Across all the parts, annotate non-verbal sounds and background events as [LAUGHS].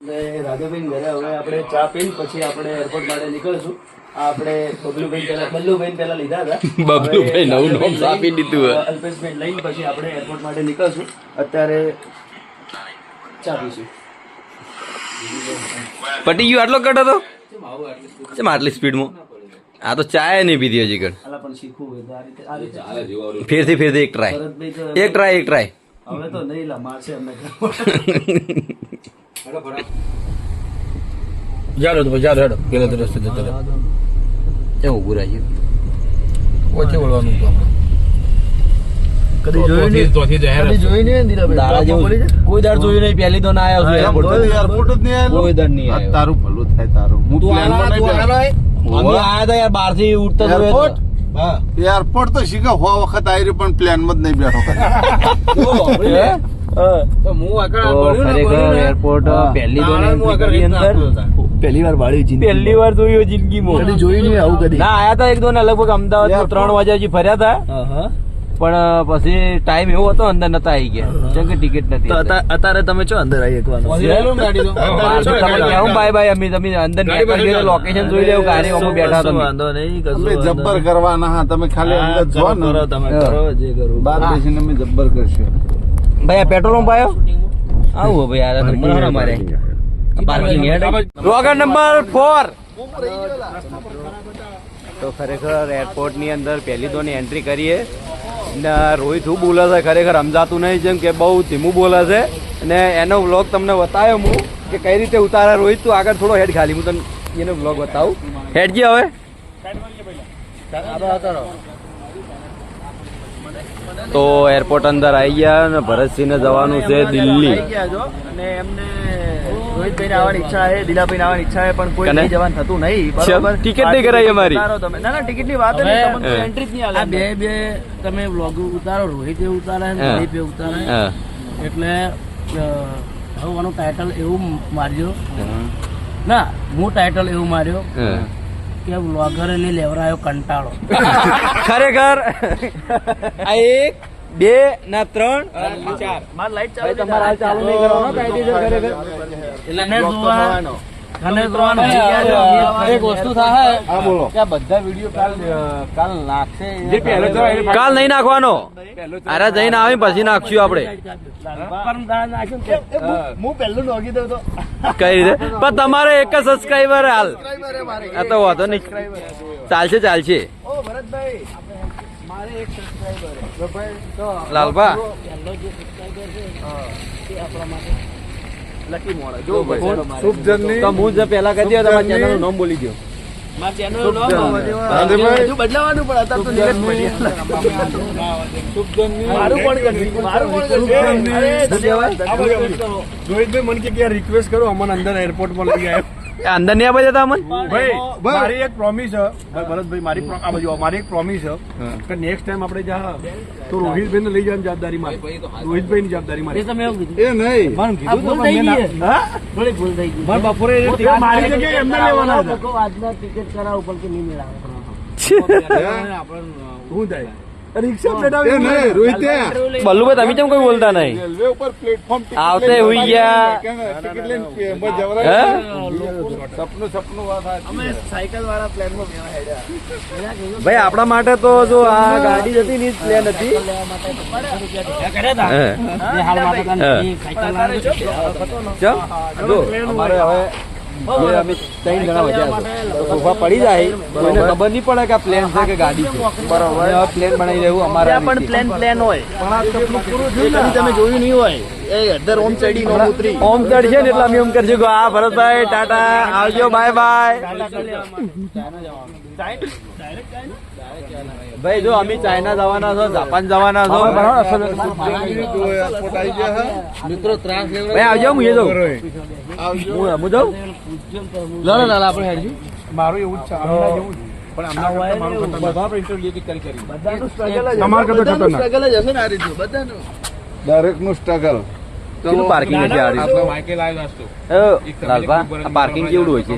રાધાભાઈ ઘરે હવે આપણે ચા પીને પછી આપણે એરપોર્ટ માટે નીકળશું. આપણે બબલુભાઈ પહેલા બલ્લુભાઈ પહેલા લીધા હતા. [LAUGHS] બબલુભાઈ નવું નામ આપી દીધું. અલ્પેશભાઈ લઈને પછી આપણે એરપોર્ટ માટે નીકળશું. અત્યારે ચા પીશું. પટી ગયું આટલો કટ હતો? ચમ આટલી સ્પીડમાં આ તો ચાય નહીં પીધી હજી કણ આલા પણ શીખવું હોય તો આ રીતે આ રીતે ફેરથી ફેરથી એક ટ્રાય એક ટ્રાય એક ટ્રાય હવે તો નહીં લા [LAUGHS] જાડો તો જાડો હેડો. પેલા તો રસ્તે જતો રહે એ ઉભું રાખ્યું ઓછે વળવાનું હતું કદી જોયું નહીં? કદી જોયું નહીં દીદાભાઈ દાડા ટોપમાં પડી જેવું કોઈ દાડ જોયું નહીં પહેલી તો ના આવ્યો એરપોર્ટ એરપોર્ટ જ નહીં કોઈ દાડ નહીં આવ્યો. તારું ભલું થાય તારું. હું તું પ્લેનમાં તું બેઠો. આયા હતા યાર બહારથી ઉઠતા એરપોર્ટ એરપોર્ટ તો શીખા હો વખત આવી પણ પ્લેનમાં જ નહીં બેઠો? [LAUGHS] તો હું આગળ તો પડ્યું ને, ખરેખર એરપોર્ટ પહેલી તો તાણા હું આગળ એન્ટ્રી રીતના અંદર આપતો હતો. પહેલી વાર વાળી જિંદગી પહેલી વાર જોયું જિંદગીમાં. કદી જોયું નહીં આવું કદી. ના આયા હતા એક દો લગભગ અમદાવાદ ત્રણ વાગ્યા હજી ફર્યા હતા હા હા પણ પછી ટાઈમ એવો હતો અંદર નતા આવી ગયા. કેમ કે ટિકિટ નથી અત્યારે. તમે છો અંદર આવી એકવાનું? તમે બાય બાય અમે તમે અંદર લોકેશન જોઈ લેવું ગાડી અમે બેઠા તમે વાંધો નહીં કશું જબ્બર કરવાના હા તમે ખાલી અંદર જો ને. તમે કરો જે કરો. બહાર બેસીને અમે જબ્બર કરશું. ભાઈ આ પેટ્રોલ પંપ આવ્યો? આવું ભાઈ આ નંબર હારા મારે પાર્કિંગ રોગર નંબર ફોર તો ખરેખર એરપોર્ટની અંદર પહેલી તો એન્ટ્રી કરીએ. ને રોહિત શું બોલે છે ખરેખર સમજાતું નહીં જેમ કે બહુ ધીમું બોલે છે. અને એનો વ્લોગ તમને બતાવ્યો હું કે કઈ રીતે ઉતારે. રોહિત તું આગળ થોડો હેડ ખાલી હું તને એનો વ્લોગ બતાવું. હેડ જી હવે? તો એરપોર્ટ અંદર આવી ગયા અને ભરતસિંહને જવાનું છે દિલ્હી. અને એમને રોહિતભાઈ આવવાની ઈચ્છા છે દિલાભાઈને આવવાની ઈચ્છા છે પણ કોઈ કને? જવાનું થતું નહીં. ટિકિટ નહીં કરાઈ અમારી. તમે. ના ના ટિકિટની વાત નહીં એન્ટ્રી જ નહીં આલે આ બે બે તમે વ્લોગ ઉતારો રોહિત એ ઉતારે ને. દિલીપ ઉતારે. એટલે ટાઈટલ હવે આનું ટાઇટલ એવું માર્યો ના હું ટાઇટલ એવું માર્યો. કે વ્લોગર ને લેવરાયો કંટાળો. [LAUGHS] ખરેખર? આ એક બે ના ત્રણ. માર લાઈટ ચાલુ તમારે હાલ ચાલુ નહીં કરવાનો કાયદેસર ખરેખર એટલે જોવાનું. એક વસ્તુ થાય કે બધા વીડિયો કાલ કાલ નાખશે કાલ નહીં નાખવાનો. અરે જઈને આવી પછી નાખશું આપણે. કઈ રીતે? પણ તમારે એક જ સબસ્ક્રાઈબર હાલ. આ તો વાંધો નહીં. ચાલશે ચાલશે. ઓ ભરતભાઈ. મારે એક સબસ્ક્રાઇબર લાલભા. લકી મોડા. જો ભાઈ શુભ જર્ની તો હું જ પહેલા કહી દઉં તમારા ચેનલનું નામ બોલી દો માર ચેનલનું નામ બદલાવાનું પણ અત્યારે તો નીરજ પડી મારું પણ કરજો મારું પણ કરજો અરે ધન્યવાદ ધન્યવાદ. રોહિતભાઈ મને કે યાર રિક્વેસ્ટ કરો અમને અંદર એરપોર્ટ પર લઈ આવ્યો. અંદર નહીં આપે જતા અમન? ભાઈ મારી એક પ્રોમિસ છે. ભરતભાઈ મારી આ બાજુ મારી એક પ્રોમિસ છે. કે નેક્સ્ટ ટાઈમ આપણે જા તો રોહિતભાઈ ને લઈ જવાની જવાબદારી મારી. રોહિતભાઈ ની જવાબદારી મારી. તમે એ નહીં. આ કીધું થઈ ગઈ છે. હા. થોડી ભૂલ થઈ ગઈ. મારે બપોરે મારી જગ્યાએ એમને લેવાના હતા. આજના ટિકિટ કરાવ પણ કે નહીં મેળાવે. હું? થાય રિક્ષા એ નહીં રોહિતે. બલ્લુભાઈ તમે કેમ કોઈ બોલતા નહીં? રેલવે ઉપર પ્લેટફોર્મ આવતે લઈને ગયા. ટિકિટ લઈને બસ હે? જવરાય. સપનું સપનું વાત અમે સાયકલ વાળા પ્લેનમાં હેડ્યા. ભાઈ આપણા માટે તો જો આ ગાડી હતી ની પ્લેન હતી. કર્યા હતા. હાલ માટે તને હા. એ સાયકલ લાવ્યો જો. અમારે હવે બે અમે ત્રણ જણા વધ્યા છે સોફા પડી જાય. કોઈને ખબર નહીં પડે કે આ પ્લેન છે કે ગાડી છે. બરાબર. હવે પ્લેન બનાવી રહ્યું અમારા પણ પ્લેન પ્લેન હોય. કદી તમે જોયું નહીં હોય. એ ઓમ ચડી નો ઉતરી. ઓમ ચડશે ને એટલે અમે એમ કરશું કે આ ભરતભાઈ ટાટા આવજો બાય બાય. ભાઈ જો અમે ચાઇના જવાના છો જાપાન જવાના છો. તો એરપોર્ટ આવી ગયા હે. મિત્રો ત્રાસ ભાઈ આવજો હું એ જાઉં હું હું જાઉં? લડો લાલા આપણે હેડજો. મારું એવું જ છે પણ તમારા કરતા બધાનું ખતરનાક. સ્ટ્રગલ જ હશે ને આ રીતનું બધાનું. દરેકનું સ્ટ્રગલ કેટલું પાર્કિંગ છે આડી લાલભા આ પાર્કિંગ કેવડું હોય છે?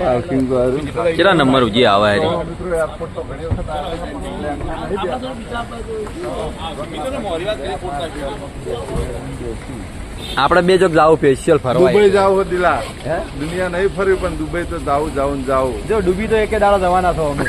પાર્કિંગ કેટલા નંબર ઉજી આવે હારી મિત્રો એરપોર્ટ આપણે બે જોક જાવ સ્પેશિયલ ફરવા દુબઈ જાવ દિલા હે? દુનિયા નહીં ફરી પણ દુબઈ તો જાવું જાવું જાવું જો ડૂબી તો એકે દાડા જવાના છો અમે.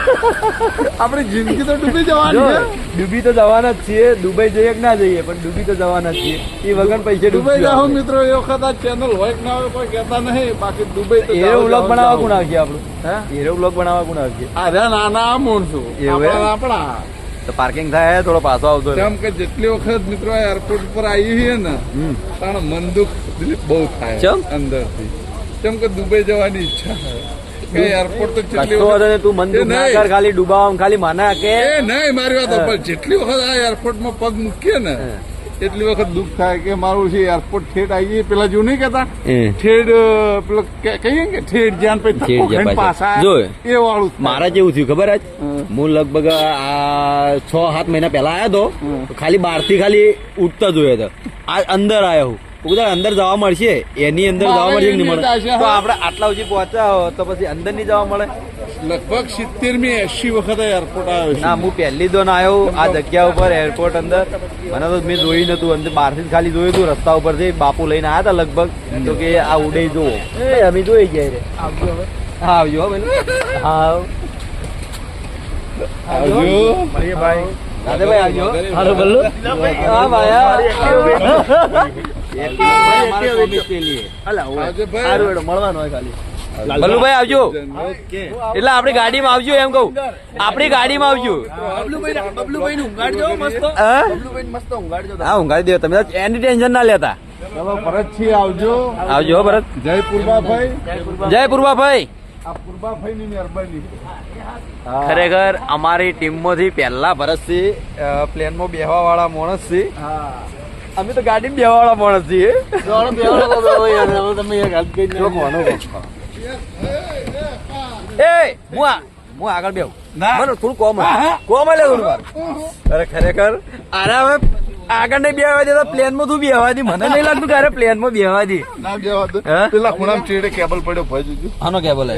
[LAUGHS] આપણી જિંદગી તો ડૂબી જવાની છે. ડૂબી તો જવાના જ છીએ દુબઈ જઈએ કે ના જઈએ પણ ડૂબી તો જવાના જ છીએ. એ વગર પૈસે દુબઈ જાવ મિત્રો એ વખત આ ચેનલ હોય કે ના હોય કોઈ કહેતા નહીં. બાકી દુબઈ તો એરો વ્લોગ બનાવવા. કોણ આવશે આપણું? હે? એરો વ્લોગ બનાવવા કોણ આવશે? આ નાના આ માણસો આપણા. તો પાર્કિંગ થાય થોડો પાછો આવતો. કેમ કે જેટલી વખત મિત્રો એરપોર્ટ પર આવી છીએ ને પણ તાણ મન દુઃખ બહુ થાય ચમ? અંદરથી. કેમ કે દુબઈ જવાની ઈચ્છા છે કે એરપોર્ટ તો જેટલી તું મન દુઃખ ના કર ખાલી ડૂબાવ ખાલી માના કે નહીં મારી વાત જેટલી વખત આ એરપોર્ટમાં પગ મૂકીએ ને એટલી વખત દુઃખ થાય કે મારું છે એરપોર્ટ ઠેઠ આવી પેલા જો નહીં કહેતા. ઠેડ પેલો કે- કહીએ કે ઠેઠ જ્યાં પછી. પાછા. પાછા એ વાળું મારા જેવું થયું ખબર જ હું. લગભગ આ છ સાત મહિના પહેલા આવ્યો હતો ખાલી બહારથી ખાલી ઉઠતા જોયો હતો. આ અંદર આવ્યો હું. હું અંદર જવા મળશે એની અંદર જવા મળશે નહીં મળે? તો. આપણે આટલા સુધી પહોંચ્યા હો તો પછી અંદર નહીં જવા મળે? લગભગ સિત્તેર મી એસી વખત એરપોર્ટ આવ્યો ના હું પહેલી દોન આવ્યો આ જગ્યા ઉપર એરપોર્ટ અંદર. મને તો મેં જોયું નતું અંદર બહારથી ખાલી જોયું હતું રસ્તા ઉપરથી બાપુ લઈને આવ્યા હતા લગભગ. તો કે આ ઉડે જુઓ. એ અમે જોઈ ગયા રે હા આવજો હો ભાઈ હા ભાઈ. આવજો. દાદાભાઈ આવજો હાલો બોલો. હા ભાઈ હા. આવજો. એટલે આપણી ગાડીમાં આવજો એમ કહું. આપણી ગાડીમાં આવજો. હા? હા ઊંઘાડી દો તમે. એની ટેન્શન ના લેતા. ચલો આવજો. આવજો ભરત. જય પૂર્વાભાઈ. જય પૂર્વાભાઈ. આ પૂર્વાભાઈ ની મહેરબાની ખરેખર અમારી ટીમમાંથી પહેલા ભરતસિંહ પ્લેનમાં બેહવા વાળા માણસ છે અમે તો ગાડી બેહવા વાળા માણસ છીએ. એ હું આ- હું આગળ બેહું. મને થોડું કોમ. કોમ થોડું અરે ખરેખર આરે હવે આગળ નહીં દેતા પ્લેનમાં તું બેહવા દી. મને નહીં લાગતું કે અરે પ્લેનમાં બેહવા દી. ના દો. પેલા ખૂણામાં ચેડે કેબલ પડ્યો ભાઈ જોજો. આનો કેબલ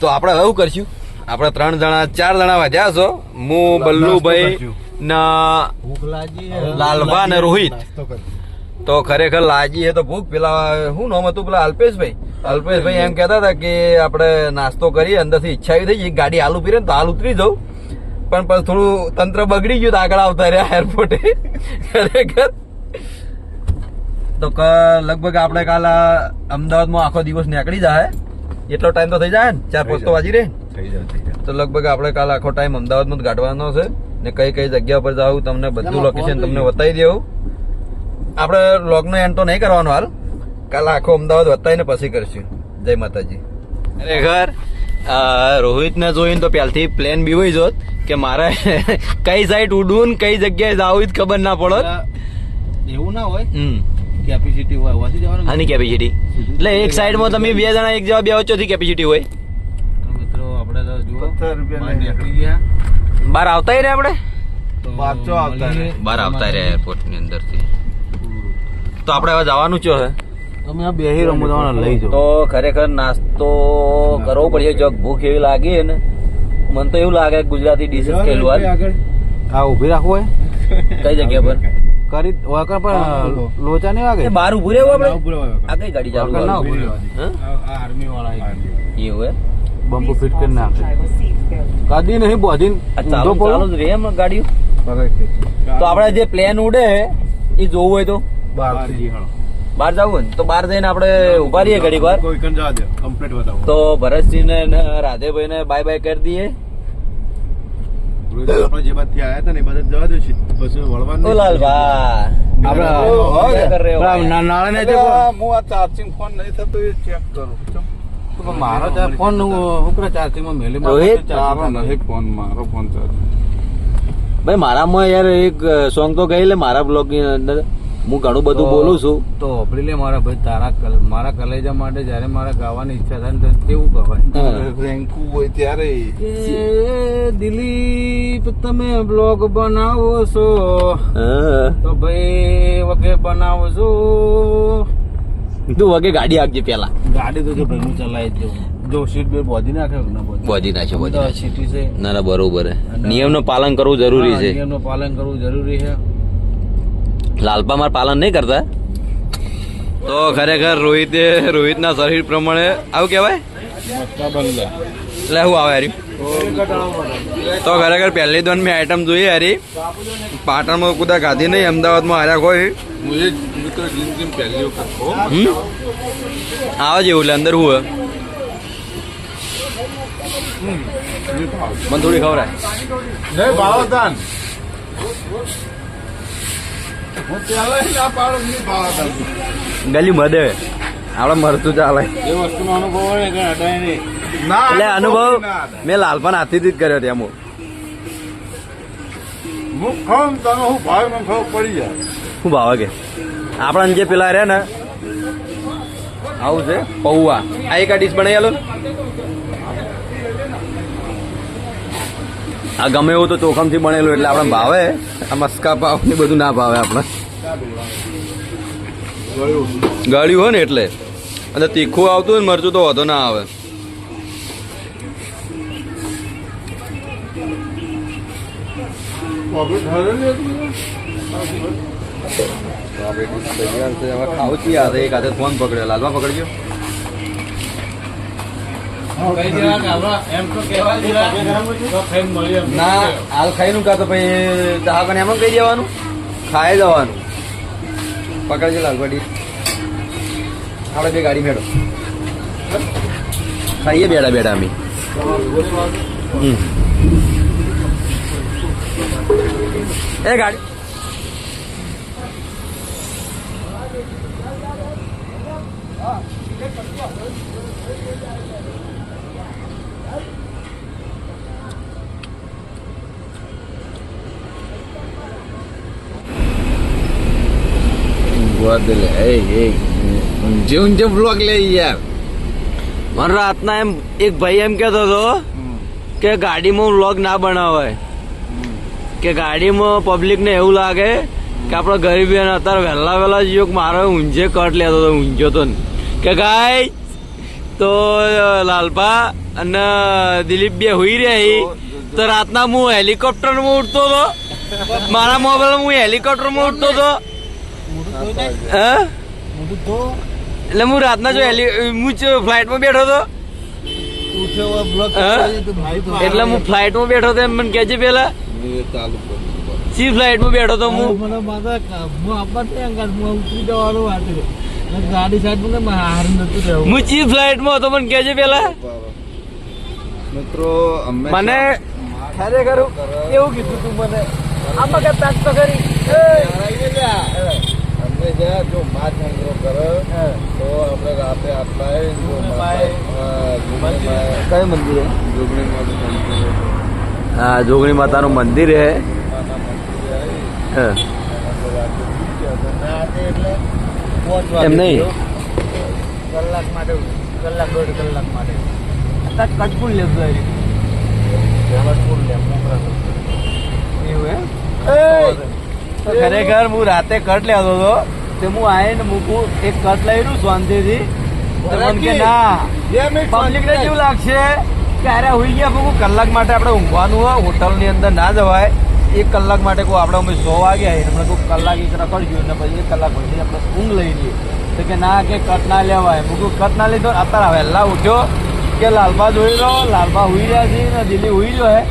તો આપણે હવે શું કરશું? આપણે ત્રણ જણા ચાર જણા વધ્યા છો હું બલ્લુભાઈ ના. લાલભા અને રોહિત. તો ખરેખર લાજી હે તો ભૂખ. પેલા શું નામ હતું પેલા? અલ્પેશભાઈ. અલ્પેશભાઈ એમ કહેતા હતા કે આપણે નાસ્તો કરીએ અંદરથી ઈચ્છા એવી થઈ ગાડી હાલ ઉતરી ને તો હાલ ઉતરી જાઉં. પણ પછી થોડું તંત્ર બગડી ગયું તો આગળ આવતા રહ્યા એરપોર્ટે ખરેખર. તો ક- લગભગ આપણે કાલ આ અમદાવાદમાં આખો દિવસ નીકળી જાય એટલો ટાઈમ તો થઈ જાય ને? ચાર પાંચ તો વાજી રહે ને? તો લગભગ આપણે કાલ આખો ટાઈમ અમદાવાદમાં જ ગાઢવાનો છે. ને કઈ કઈ જગ્યા પર જાવ તમને બધું લોકેશન તમને બતાવી દેવું આપણે લોગનો એન્ડ તો નહીં કરવાનો હાલ. કાલ આખો અમદાવાદ બતાવીને પછી કરશું. જય માતાજી. ખરેખર રોહિત ને જોઈને તો પહેલથી પ્લેન બી હોય જોત કે મારે [LAUGHS] કઈ સાઈડ ઉડવું કઈ જગ્યાએ જવું જ ખબર ના પડો એવું ના હોય કેપેસિટી હોય વાંચી જવાનું આની કેપેસિટી એટલે એક સાઈડમાં તમે બે જણા એક જવા બે ચોથી કેપેસિટી હોય. મિત્રો આપણે તો જુઓ. પચાસ રૂપિયા નીકળી. ગયા. બહાર આવતા રહ્યા આપણે? તો પાછો આવતા બહાર આવતા રહ્યા એરપોર્ટની અંદરથી તો આપણે હવે જવાનું છો હે તમે આ બેહી લઈ જાઓ તો ખરેખર નાસ્તો કરવો પડશે જો ભૂખ એવી લાગી ને મને તો એવું લાગે ગુજરાતી ડીશ જ ખેલું હાલ આ ઊભી રાખવું હોય કઈ જગ્યા પર? કરી વગર પણ લોચા નહીં વાગે? બહાર ઉભું રહેવું આપણે? આ કઈ ગાડી ચાલુ ના ઊભું રહેવાનું. હં? આ આર્મી વાળા એવું હે બમ્બો ફિટ કરી નાખે. કદી નહીં બોધી ચાલુ ચાલુ રે એમ ગાડીઓ. તો આપણે જે પ્લેન ઉડે એ જોવું હોય તો? બહાર જવું ને? તો બહાર જઈને આપણે ઊભા રહીએ ઘડી વાર. તો ભરતસિંહ ને રાધેભાઈ ને બાય બાય કરી દઈએ. આપણે જે બાદ આવ્યા હતા ને બધા જવા દો છે પછી વળવાનું લાલભાઈ આપણા નાણાને હું આ ચાર્જિંગ ફોન નહીં થતો એ ચેક કરું મારો ફોન ઉપરા ચાર્જિંગમાં મેલી રોહિત? ફોન. મારો ફોન ચાર્જ ભાઈ મારામાં યાર એક સોંગ તો ગઈ લે મારા બ્લોગની અંદર. હું ઘણું બધું બોલું છું. તો આપડી લે મારા ભાઈ તારા કલ- મારા કલેજા માટે જયારે મારા ગાવાની ઈચ્છા થાય ને તો કેવું કહેવાય રેન્કુ હોય ત્યારે. દિલીપ તમે બ્લોગ બનાવો છો? તો ભાઈ વગે બનાવો છો તું વગે ગાડી આપજે પેલા. ગાડી તો જો ભાઈ હું ચલાવી દઉં જો સીટ બે બોધી નાખ્યો ના બોધી? બોધી નાખે બોધી સિટી છે. ના ના બરોબર છે નિયમનું પાલન કરવું જરૂરી છે. નિયમનું પાલન કરવું જરૂરી છે. લાલપા માર પાલન નહીં કરતા? તો ખરેખર રોહિતે રોહિતના શરીર પ્રમાણે આવું કહેવાય? એટલે શું આવે હારી તો ખરેખર પહેલી દોન મેં આઈટમ જોઈ હારી. પાટણમાં કુદા ગાધી નહીં અમદાવાદમાં હાર્યા કોઈ. આવે જેવું એટલે અંદર હું મને થોડી ખવડાય ગલી મદે આપણે મરતું ચાલે એ વસ્તુનો અનુભવ હોય કે અડાય નહીં. એટલે અનુભવ મેં મેં હાથી થી જ કર્યો ત્યાં હું હું ખાઉં તને હું ભાવ મને ખબર પડી જાય. શું ભાવે કે? આપણા જે પેલા રહ્યા ને આવું છે પૌવા. આ એક આ ડીશ બનાવી આલો આ ગમે એવું તો ચોખમથી બનેલું એટલે આપણે ભાવે. આ મસ્કા પાવ ને બધું ના ભાવે આપણે ગળ્યું હોય ને એટલે. અને તીખું આવતું હોય ને મરચું તો વધુ ના આવે. ખાવું હાથે એક હાથે ફોન પકડ્યો લાલમાં પકડજો. ના, હાલ ખાઈ નું કા તો પછી દહાકને એમ કહી દેવાનું? ખાઈ જવાનું. પકડજો લાલવાડી આપણે બે ગાડી મેળો. ખાઈએ બેડા બેડા અમે. એ ગાડી. બદલે એ એ. જેવું જે બ્લોક લે યાર મને રાતના એમ એક ભાઈ એમ કહેતો હતો કે ગાડીમાં વ્લોગ ના બનાવાય. કે ગાડીમાં પબ્લિકને એવું લાગે કે આપણો ગરીબી અને અત્યારે વહેલા વહેલા જ મારો ઊંઝે કટ લેતો હતો ઊંઝો તો ને. કે ગાય તો લાલપા અને દિલીપ બે હોઈ રહ્યા તો રાતના હું હેલિકોપ્ટરમાં ઉઠતો હતો. મારા મોબાઈલમાં હું હેલિકોપ્ટરમાં ઉઠતો હતો. હે? એટલે હું રાતના જો હું ફ્લાઇટમાં બેઠો હતો એટલે હું ફ્લાઇટમાં બેઠો હતો એમ મને કહેજે પેલા સી ફ્લાઇટમાં બેઠો હતો હું હું ચી ફ્લાઇટમાં હતો મને કહેજે પેલા મિત્રો મને ખરેખર એવું કીધું તું મને આ તો કરી અમે જ્યાં જો માછ સંગ્રહ કરે તો આપણે રાતે આટલા કયું મંદિર જોગણી માતા હા જોગણી માતાનું મંદિર હે. હા. એમ નહીં? કલાક માટે કલાક દોઢ કલાક માટે અત્યારે કટપુર લેતો એવું એમ? તો ખરેખર હું રાતે કટ લેતો હતો. તે હું આવીને મૂકું એક કટ લઈ રહ્યું શાંતિથી મને કે ના પબ્લિક ને કેવું લાગશે. કે અરે હોઈ ગયા બહુ કલાક માટે આપણે ઊંઘવાનું હોય હોટલની અંદર ના જવાય. એક કલાક માટે કોઈ આપણે અમે સો વાગ્યા એટલે કોઈ કલાક એક રખડ્યું ને પછી એક કલાક પછી આપણે ઊંઘ લઈ લઈએ. તો કે ના કે કટ ના લેવાય. હું કટ ના લીધો અત્યારે વહેલા ઉઠ્યો કે લાલબા જોઈ લો લાલબા હોઈ રહ્યા છે ને દિલ્હી હોઈ રહ્યો હે.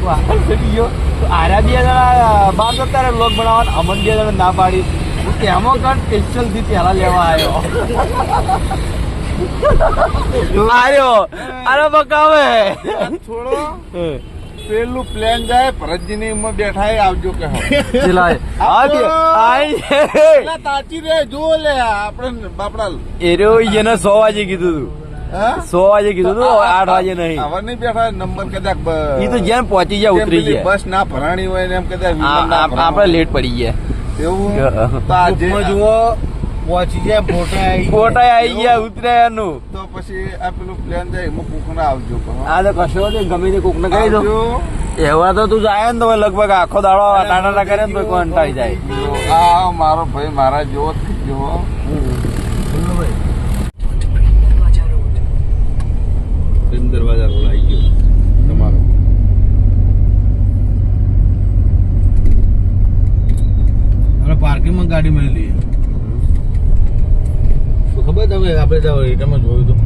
તો આગળ ગયો. તો આરા બે જણા બાર તો લોક બનાવવાના. અમન બે જણા ના પાડી. હું તેમાં કટ સ્પેશિયલથી પહેલા લેવા આવ્યો આર્યો અરે બકાવે છોડો. પેલું પ્લેન જાય ભરતજીની ઉંમર બેઠા આવજો કે તાચી રે જો લે આપણે બાપડા એર્યો એને સો વાગે કીધું તું. સો વાગે કીધું તું આઠ વાગે નહીં. હવે નહીં બેઠા નંબર કદાચ એ તો જેમ પહોંચી ગયા ઉતરી જાય બસ ના ભરાણી હોય ને એમ કદાચ વિમાન આ- ના આ- ભરાણું આપણે લેટ પડી ગયા. એવું? તો આજે જુઓ પહોંચી જાય ફોટા આવી ફોટા આવી ગયા ઉતરાયાનું તો પછી આ પેલું પ્લેન જાય એમાં કુકના આવજો પણ. આ તો કશો નહીં ગમે તે કોક ને કહી દો. આવજો. એવા તો તું જાય ને તો લગભગ આખો દાડો ટાટા કરે ને તો અંટાઈ જાય? આ મારો ભાઈ મારા જેવો જ થઈ ગયો દરવાજા રોડ આવી ગયો તમારો આપણે પાર્કિંગમાં ગાડી મળી લઈએ તો ખબર તમે આપણે ત્યાં રિટર્નમાં જોયું હતું.